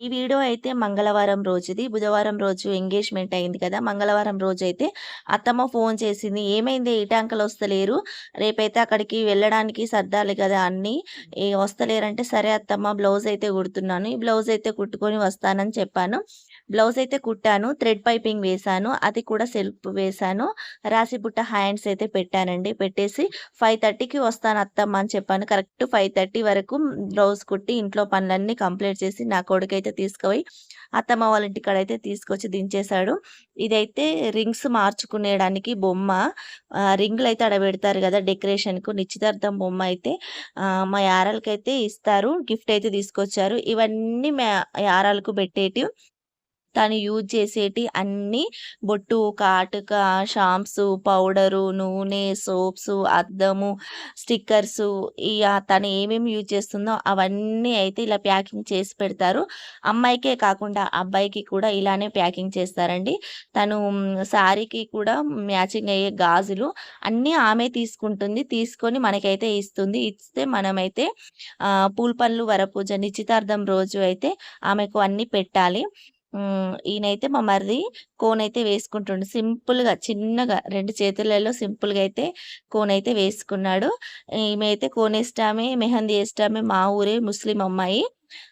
ఈ వీడియో అయితే మంగళవారం రోజుది. బుధవారం రోజు ఎంగేజ్‌మెంట్ అయింది కదా! మంగళవారం రోజు అయితే అత్తమ్మ ఫోన్ చేసింది. ఏమైంది "ఏమైందే ఇటాంకలొస్తలేరు? రేపైతే అక్కడికి వెళ్ళడానికి సర్దాలి కదా అన్నీ. వస్తలేరంటే" "సరే అత్తమ్మ బ్లౌజ్ అయితే కుడుతున్నాను. ఈ బ్లౌజ్ అయితే కుట్టుకొని వస్తానని" చెప్పాను. బ్లౌజ్ అయితే కుట్టాను. థ్రెడ్ పైపింగ్ వేశాను. అది కూడా సెల్ఫ్ వేశాను. రాశిబుట్ట హ్యాండ్స్ అయితే పెట్టానండి. పెట్టేసి 5:30కి వస్తాను అత్తమ్మ అని చెప్పాను. కరెక్ట్ 5:30 వరకు బ్లౌజ్ కుట్టి ఇంట్లో పనులన్నీ కంప్లీట్ చేసి నా కొడుకైతే తీసుకుపోయి అత్తమ్మ వాళ్ళ ఇంటికాడైతే తీసుకొచ్చి దించేశాడు. ఇదైతే రింగ్స్ మార్చుకునేడానికి బొమ్మ. రింగులు అయితే అడబెడతారు పెడతారు కదా! డెకరేషన్‌కు నిశ్చితార్థం బొమ్మ అయితే మా యారాలకైతే ఇస్తారు. గిఫ్ట్ అయితే తీసుకొచ్చారు. ఇవన్నీ మా యారాలకు పెట్టేటి తను యూజ్ చేసేటి అన్నీ బొట్టు, కాటుక, షాంప్స్, పౌడరు, నూనె, సోప్స్, అద్దము, స్టిక్కర్సు ఇగ తను ఏమేమి యూజ్ చేస్తుందో అవన్నీ అయితే ఇలా ప్యాకింగ్ చేసి పెడతారు. అమ్మాయికే కాకుండా అబ్బాయికి కూడా ఇలానే ప్యాకింగ్ చేస్తారండి. తను శారీకి కూడా మ్యాచింగ్ అయ్యే గాజులు అన్నీ ఆమె తీసుకుంటుంది. తీసుకొని మనకైతే ఇస్తుంది. ఇస్తే మనమైతే పూల పండ్లు, వరపూజ నిశ్చితార్థం రోజు అయితే ఆమెకు అన్నీ పెట్టాలి. ఈయనైతే మా మరిది కోన్ అయితే వేసుకుంటుండు. సింపుల్‌గా చిన్నగా రెండు చేతులలో సింపుల్‌గా అయితే కోన్ అయితే వేసుకున్నాడు. ఈమె అయితే వేస్తామే మెహందీ వేస్తామే మా ఊరే ముస్లిం అమ్మాయి.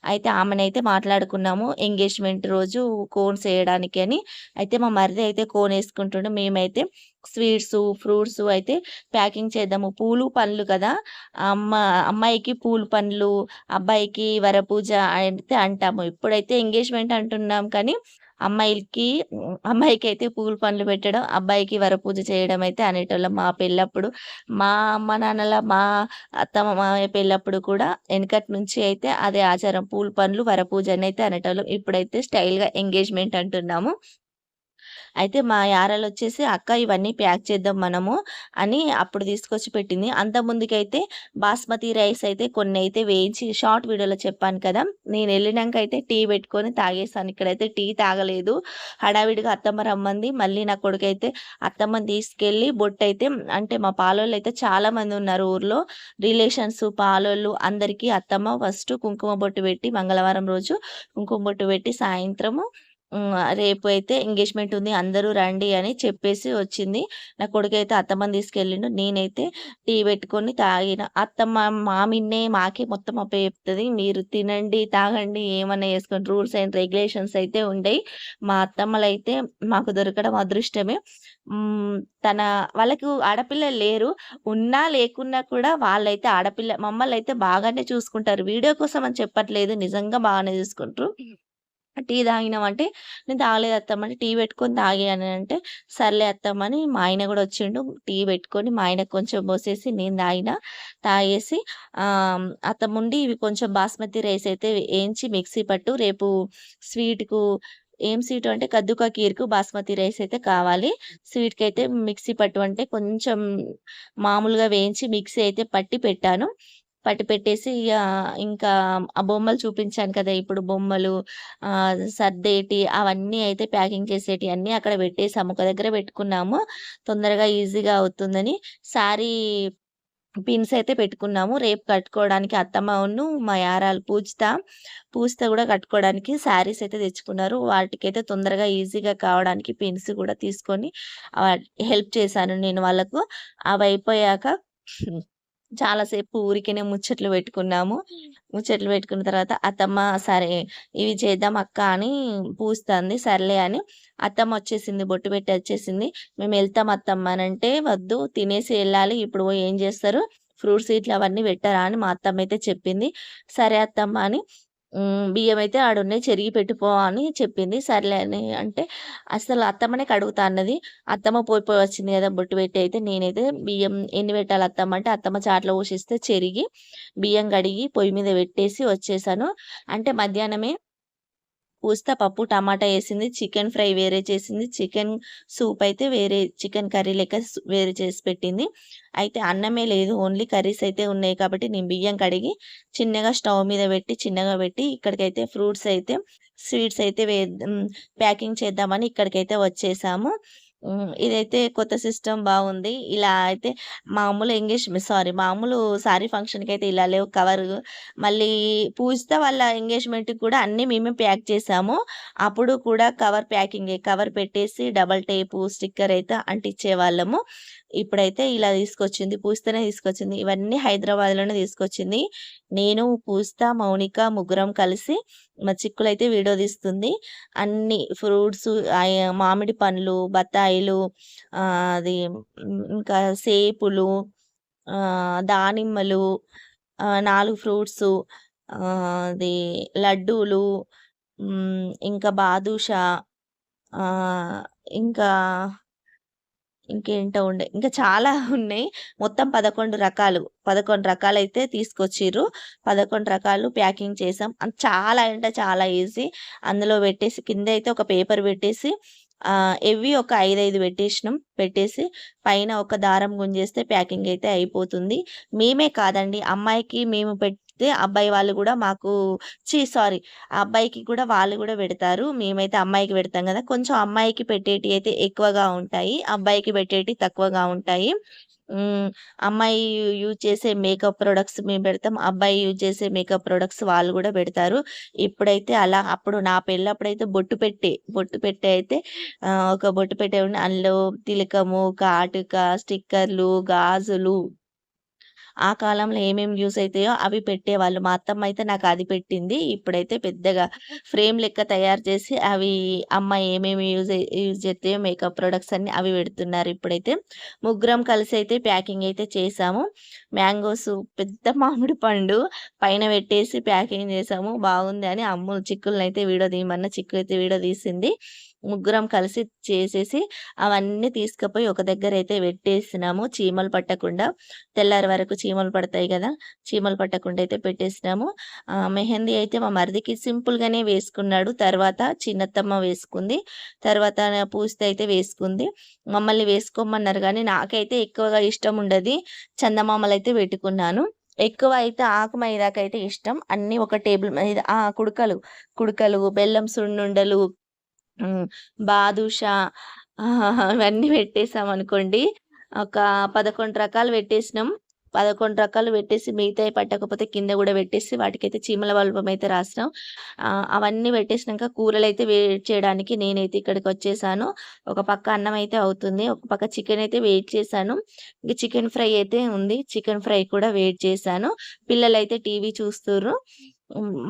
అయితే ఆమెనైతే మాట్లాడుకున్నాము ఎంగేజ్‌మెంట్ రోజు కోన్స్ ఎయడానికి అని. అయితే మా మరిది అయితే కోన్ వేసుకుంటుండు మేమైతే స్వీట్స్ ఫ్రూట్స్ అయితే ప్యాకింగ్ చేద్దాము. పూలు, పండ్లు కదా! అమ్మ అమ్మాయికి పూలు పండ్లు, అబ్బాయికి వరపూజ అయితే అంటాము. ఇప్పుడైతే ఎంగేజ్‌మెంట్ అంటున్నాం కానీ అమ్మాయిలకి అయితే పూల పండ్లు పెట్టడం, అబ్బాయికి వరపూజ చేయడం అయితే అనేటోళ్ళం మా పెళ్ళప్పుడు. మా అమ్మ నాన్నల, మా అత్తమ్మ మామయ్య పెళ్ళప్పుడు కూడా వెనకటి నుంచి అయితే అదే ఆచారం. పూల పండ్లు, వరపూజ అయితే అనేటోళ్ళం. ఇప్పుడైతే స్టైల్‌గా ఎంగేజ్‌మెంట్ అంటున్నాము. అయితే మా యారాలొచ్చేసి "అక్క ఇవన్నీ ప్యాక్ చేద్దాం మనము" అని అప్పుడు తీసుకొచ్చి పెట్టింది. అంతకుముందుకైతే బాస్మతి రైస్ అయితే కొన్ని అయితే వేయించి షార్ట్ వీడియోలో చెప్పాను కదా! నేనెళ్ళినంక అయితే టీ పెట్టుకొని తాగేసాను. ఇక్కడైతే టీ తాగలేదు. హడావిడిగా అత్తమ్మ రమ్మంది. మళ్ళీ నా కొడుకైతే అత్తమ్మని తీసుకెళ్ళి బొట్టయితే అంటే మా పాలోళ్ళు అయితే చాలా మందున్నారు ఊర్లో. రిలేషన్స్, పాలోళ్ళు అందరికీ అత్తమ్మ ఫస్ట్ కుంకుమ బొట్టు పెట్టి మంగళవారం రోజు కుంకుమ బొట్టు పెట్టి సాయంత్రము రేపు అయితే ఎంగేజ్‌మెంట్ ఉంది. అందరూ రండి అని చెప్పేసి వచ్చింది. నా కొడుకైతే అత్తమ్మని తీసుకెళ్ళిండు. నేనైతే టీ పెట్టుకొని తాగిన. అత్తమ్మ మామిన్నే మాకే మొత్తం అప్పచెప్తది. మీరు తినండి, తాగండి ఏమన్నా వేసుకోండి రూల్స్ అండ్ రెగ్యులేషన్స్ అయితే ఉండయి. మా అత్తమ్మలు అయితే మాకు దొరకడం అదృష్టమే. తన వాళ్ళకు ఆడపిల్లలు లేరు. ఉన్నా లేకున్నా కూడా వాళ్ళైతే ఆడపిల్ల మమ్మల్నయితే బాగానే చూసుకుంటారు. వీడియో కోసం అని చెప్పట్లేదు. నిజంగా బాగానే చూసుకుంటారు. టీ తాగినామంటే నేను తాగలేదు అత్తమ్మ టీ పెట్టుకొని తాగాను అంటే సర్లే అత్తమ్మని మా ఆయన కూడా వచ్చిండు. టీ పెట్టుకొని మా ఆయనకు కొంచెం పోసేసి నేను తాగిన. తాగేసి అత్తముండి అత్తమ్ముండి ఇవి కొంచెం బాస్మతి రైస్ అయితే వేయించి మిక్సీ పట్టు రేపు స్వీట్‌కు ఏం స్వీట్ అంటే కద్దుకా ఖీర్‌కు బాస్మతి రైస్ అయితే కావాలి. స్వీట్కి అయితే మిక్సీ పట్టు అంటే కొంచెం మామూలుగా వేయించి మిక్సీ అయితే పట్టి పెట్టాను. పట్టి పెట్టేసి ఇంకా ఆ బొమ్మలు చూపించాను కదా! ఇప్పుడు బొమ్మలు సర్దేటి అవన్నీ అయితే ప్యాకింగ్ చేసేటి అన్నీ అక్కడ పెట్టేసాము. ఒక దగ్గర పెట్టుకున్నాము. తొందరగా ఈజీగా అవుతుందని. శారీ పిన్స్ అయితే పెట్టుకున్నాము. రేపు కట్టుకోవడానికి అత్తమ్మను మా యారాలు పూజిత, పూజిత కూడా కట్టుకోవడానికి శారీస్ అయితే తెచ్చుకున్నారు. వాటికైతే తొందరగా ఈజీగా కావడానికి పిన్స్ కూడా తీసుకొని హెల్ప్ చేశాను నేను వాళ్ళకు. అవి అయిపోయాక సేపు ఊరికేనే ముచ్చట్లు పెట్టుకున్నాము. ముచ్చట్లు పెట్టుకున్న తర్వాత అత్తమ్మ సరే ఇవి చేద్దాం అక్క అని పూజిత అంది. సర్లే అని అత్తమ్మ వచ్చేసింది. బొట్టు పెట్టి వచ్చేసింది. "మేమెళ్తాం అత్తమ్మ" అనంటే "వద్దు తినేసి ఎళ్ళాలి. ఇప్పుడు ఏం చేస్తారు? ఫ్రూట్స్ ఇట్లా అవన్నీ పెట్టరా" అని మా అత్తమ్మయితే చెప్పింది. సరే అత్తమ్మ అని బియ్యం బియ్యమైతే ఆడున్నాయి చెరిగి పెట్టుపో అని చెప్పింది. సర్లే అని అంటే అసలు అత్తమ్మనే కడుగుతా అన్నది. అత్తమ్మ పోయిపోయి పోయి వచ్చింది కదా! బొట్టు పెట్టి అయితే నేనైతే బియ్యం ఎన్ని పెట్టాలి అత్తమ్మ అంటే అత్తమ్మ చాట్లో పోసిస్తే చెరిగి బియ్యం కడిగి పొయ్యి మీద పెట్టేసి వచ్చేసాను. అంటే మధ్యాహ్నమే ఉస్తా పప్పు, టమాటా వేసింది చికెన్ ఫ్రై వేరే చేసింది. చికెన్ సూప్ అయితే వేరే చికెన్ కర్రీ లెక్క వేరే చేసి పెట్టింది. అయితే అన్నమే లేదు. ఓన్లీ కర్రీస్ అయితే ఉన్నాయి కాబట్టి నేను బియ్యం కడిగి చిన్నగా స్టవ్ మీద పెట్టి చిన్నగా పెట్టి ఇక్కడికైతే ఫ్రూట్స్ అయితే స్వీట్స్ అయితే వే ప్యాకింగ్ చేద్దామని ఇక్కడికైతే వచ్చేసాము. ఇదైతే కొత్త సిస్టమ్ బాగుంది ఇలా అయితే మామూలు ఎంగేజ్‌మెంట్ సారీ మామూలు సారీ ఫంక్షన్కి అయితే ఇలా లేవు కవర్ మళ్ళీ పూజిత వాళ్ళ ఎంగేజ్‌మెంట్‌కి కూడా అన్నీ మేమే ప్యాక్ చేసాము. అప్పుడు కూడా కవర్ ప్యాకింగే. కవర్ పెట్టేసి డబల్ టేపు, స్టిక్కర్ అయితే అంటించేవాళ్ళము. ఇప్పుడైతే ఇలా తీసుకొచ్చింది. పూస్తనే తీసుకొచ్చింది. ఇవన్నీ హైదరాబాద్‌లోనే తీసుకొచ్చింది. నేను, పూస్తా మౌనిక ముగ్గురం కలిసి మా చిక్కులైతే వీడియో తీస్తుంది. అన్ని ఫ్రూట్స్ మామిడి పండ్లు, బత్తాయిలు అది ఇంకా సేపులు, దానిమ్మలు, నాలుగు ఫ్రూట్స్ అది లడ్డూలు, ఇంకా బాదుషా, ఇంకా ఇంకేంటో ఉండే. ఇంకా చాలా ఉన్నాయి. మొత్తం 11 రకాలు. 11 రకాలైతే తీసుకొచ్చిర్రు. 11 రకాలు ప్యాకింగ్ చేసాం. చాలా అంటే చాలా ఈజీ. అందులో పెట్టేసి కింద అయితే ఒక పేపర్ పెట్టేసి ఆహ్, ఎవ్వి ఒక 5, 5 పెట్టేసినాం. పెట్టేసి పైన ఒక దారం గుంజేస్తే ప్యాకింగ్ అయితే అయిపోతుంది. మేమే కాదండి అమ్మాయికి మేము పెట్ పెడితే అబ్బాయి వాళ్ళు కూడా మాకు చీ సారీ అబ్బాయికి కూడా వాళ్ళు కూడా పెడతారు. మేమైతే అమ్మాయికి పెడతాం కదా కొంచెం అమ్మాయికి పెట్టేటి అయితే ఎక్కువగా ఉంటాయి. అబ్బాయికి పెట్టేటి తక్కువగా ఉంటాయి. అమ్మాయి యూజ్ చేసే మేకప్ ప్రొడక్ట్స్ మేము పెడతాం. అబ్బాయి యూజ్ చేసే మేకప్ ప్రొడక్ట్స్ వాళ్ళు కూడా పెడతారు. ఇప్పుడైతే అలా అప్పుడు నా పెళ్ళప్పుడైతే బొట్టు పెట్టే బొట్టు పెట్టే అయితే ఒక బొట్టు పెట్టే ఉండి అందులో తిలకము, కాటుక, స్టిక్కర్లు, గాజులు ఆ కాలంలో ఏమేమి యూస్ అవుతాయో అవి పెట్టేవాళ్ళు. మా అత్తమ్మ అయితే నాకు అది పెట్టింది. ఇప్పుడైతే పెద్దగా ఫ్రేమ్ లెక్క తయారు చేసి అవి అమ్మ ఏమేమి యూజ్ యూజ్ చేస్తాయో మేకప్ ప్రొడక్ట్స్ అన్ని అవి పెడుతున్నారు ఇప్పుడైతే. ముగ్గురం కలిసి అయితే ప్యాకింగ్ అయితే చేసాము. మ్యాంగోస్ పెద్ద మామిడి పండు పైన పెట్టేసి ప్యాకింగ్ చేసాము. బాగుంది అని అమ్ము చిక్కులనైతే వీడియో తీయమన్నా చిక్కు అయితే వీడియో తీసింది. ముగ్గురం కలిసి చేసేసి అవన్నీ తీసుకుపోయి ఒక దగ్గర అయితే పెట్టేసినాము. చీమలు పట్టకుండా. తెల్లారి వరకు చీమలు పడతాయి కదా చీమలు పట్టకుండా అయితే పెట్టేసినాము. మెహందీ అయితే మా మరిదికి సింపుల్‌గానే వేసుకున్నాడు. తర్వాత చిన్నత్తమ్మ వేసుకుంది. తర్వాత పూస్తే అయితే వేసుకుంది. మమ్మల్ని వేసుకోమన్నారు కానీ నాకైతే ఎక్కువగా ఇష్టం ఉండదు చందమామలు అయితే పెట్టుకున్నాను. ఎక్కువ అయితే ఆకు మైదాకైతే ఇష్టం. అన్నీ ఒక టేబుల్ మీద ఆ! కుడకలు, కుడకలు, బెల్లం సున్నుండలు, బాదుషా ఇవన్నీ పెట్టేసామనుకోండి. ఒక 11 రకాలు పెట్టేసినాం. 11 రకాలు పెట్టేసి మిగతాయి పట్టకపోతే కింద కూడా పెట్టేసి వాటికైతే చీమల బల్బం అయితే రాసినాం. అవన్నీ పెట్టేసినాక కూరలు అయితే వేడి చేయడానికి నేనైతే ఇక్కడికి వచ్చేసాను ఒక పక్క అన్నం అయితే అవుతుంది. ఒక పక్క చికెన్ అయితే వెయిట్ చేశాను. చికెన్ ఫ్రై అయితే ఉంది. చికెన్ ఫ్రై కూడా వెయిట్ చేశాను. పిల్లలైతే టీవీ చూస్తున్నారు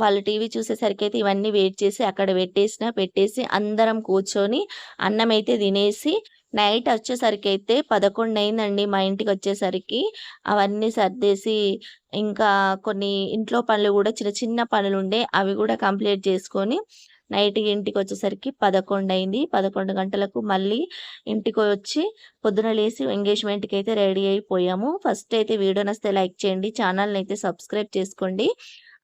వాళ్ళు టీవీ చూసేసరికి అయితే ఇవన్నీ వెయిట్ చేసి అక్కడ పెట్టేసిన. పెట్టేసి అందరం కూర్చొని అన్నం అయితే తినేసి నైట్ వచ్చేసరికి అయితే పదకొండు అయిందండి మా ఇంటికి వచ్చేసరికి అవన్నీ సర్దేసి ఇంకా కొన్ని ఇంట్లో పనులు కూడా చిన్న చిన్న పనులు ఉండే అవి కూడా కంప్లీట్ చేసుకొని నైట్ ఇంటికొచ్చేసరికి 11 అయింది. 11 గంటలకు మళ్ళీ ఇంటికి వచ్చి పొద్దున లేసి అయితే రెడీ అయిపోయాము. ఫస్ట్ అయితే వీడియో నస్తే లైక్ చేయండి. ఛానల్ని అయితే సబ్స్క్రైబ్ చేసుకోండి.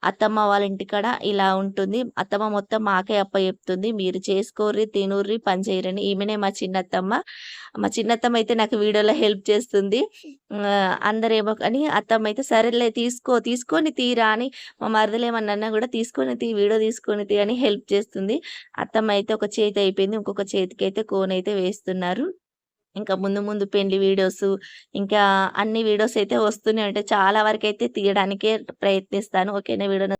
అత్తమ్మ వాళ్ళ ఇంటికాడ ఇలా ఉంటుంది. అత్తమ్మ మొత్తం మాకే అప్ప చెప్తుంది మీరు చేసుకోర్రి, తినుర్రి, పని చేయరని. ఈమెనే మా చిన్నత్తమ్మ. మా చిన్నత్తమ్మ అయితే నాకు వీడియోలో హెల్ప్ చేస్తుంది. అందరేమో కానీ అత్తమ్మ అయితే సరేలే తీసుకో, తీసుకొని తీరా అని మా మరదలేమన్నా అన్నా తీసుకొని తీ, వీడియో తీసుకొని తీ అని హెల్ప్ చేస్తుంది. అత్తమ్మ అయితే ఒక చేతి అయిపోయింది. ఇంకొక చేతికి అయితే కోనైతే వేస్తున్నారు. ఇంకా ముందు ముందు పెళ్ళి వీడియోస్ ఇంకా అన్ని వీడియోస్ అయితే వస్తూనే ఉంటాయి. చాలా వరకైతే తీయడానికే ప్రయత్నిస్తాను. ఓకేనా వీడియో